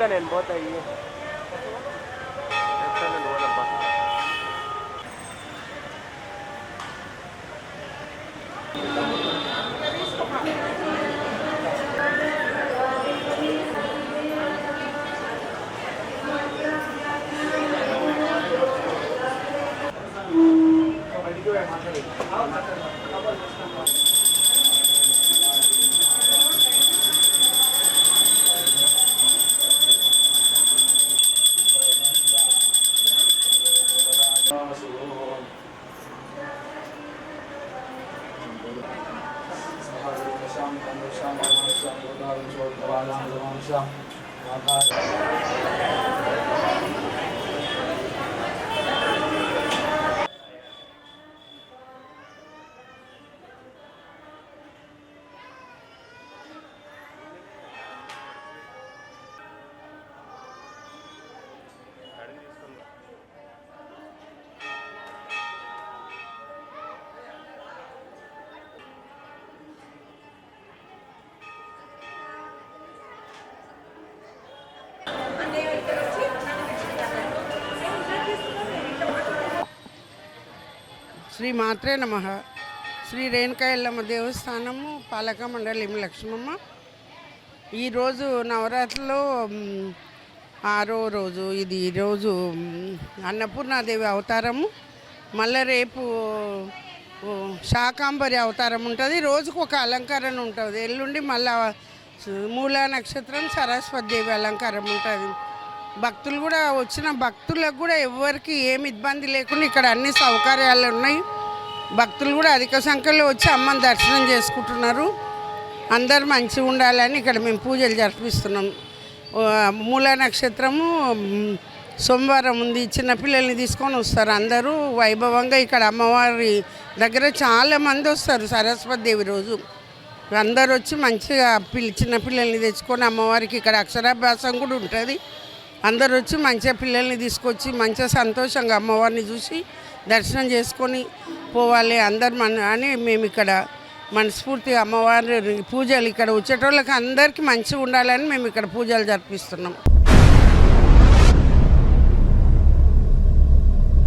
చెప్తా నేను పోతా वंशं वंशं वंशं वंशं శ్రీ మాత్రే నమ. శ్రీ రేణుకా ఎల్లమ్మ దేవస్థానము పాలక మండలి లక్ష్మమ్మ. ఈరోజు నవరాత్రిలో ఆరో రోజు ఇది ఈరోజు అన్నపూర్ణాదేవి అవతారము. మళ్ళీ రేపు శాకాంబరి అవతారం ఉంటుంది. రోజుకు ఒక అలంకరణ ఉంటుంది. ఎల్లుండి మళ్ళా మూలా నక్షత్రం సరస్వతి దేవి అలంకారం ఉంటుంది. భక్తులు కూడా వచ్చిన భక్తులకు కూడా ఎవరికి ఏమి ఇబ్బంది లేకుండా ఇక్కడ అన్ని సౌకర్యాలు ఉన్నాయి. భక్తులు కూడా అధిక సంఖ్యలో వచ్చి అమ్మని దర్శనం చేసుకుంటున్నారు. అందరు మంచిగా ఉండాలని ఇక్కడ మేము పూజలు జరిపిస్తున్నాం. మూల మూలా నక్షత్రము సోమవారం ఉంది. చిన్నపిల్లల్ని తీసుకొని వస్తారు అందరూ. వైభవంగా ఇక్కడ అమ్మవారి దగ్గర చాలా మంది వస్తారు సరస్వతి దేవి రోజు. అందరు వచ్చి మంచిగా పిల్లి చిన్నపిల్లల్ని తెచ్చుకొని అమ్మవారికి ఇక్కడ అక్షరాభ్యాసం కూడా ఉంటుంది. అందరు వచ్చి మంచిగా పిల్లల్ని తీసుకొచ్చి మంచిగా సంతోషంగా అమ్మవారిని చూసి దర్శనం చేసుకొని పోవాలి అందరు మన అని మేము ఇక్కడ మనస్ఫూర్తిగా అమ్మవారి పూజలు ఇక్కడ వచ్చేటోళ్ళకి అందరికీ మంచిగా ఉండాలని మేము ఇక్కడ పూజలు జరిపిస్తున్నాం.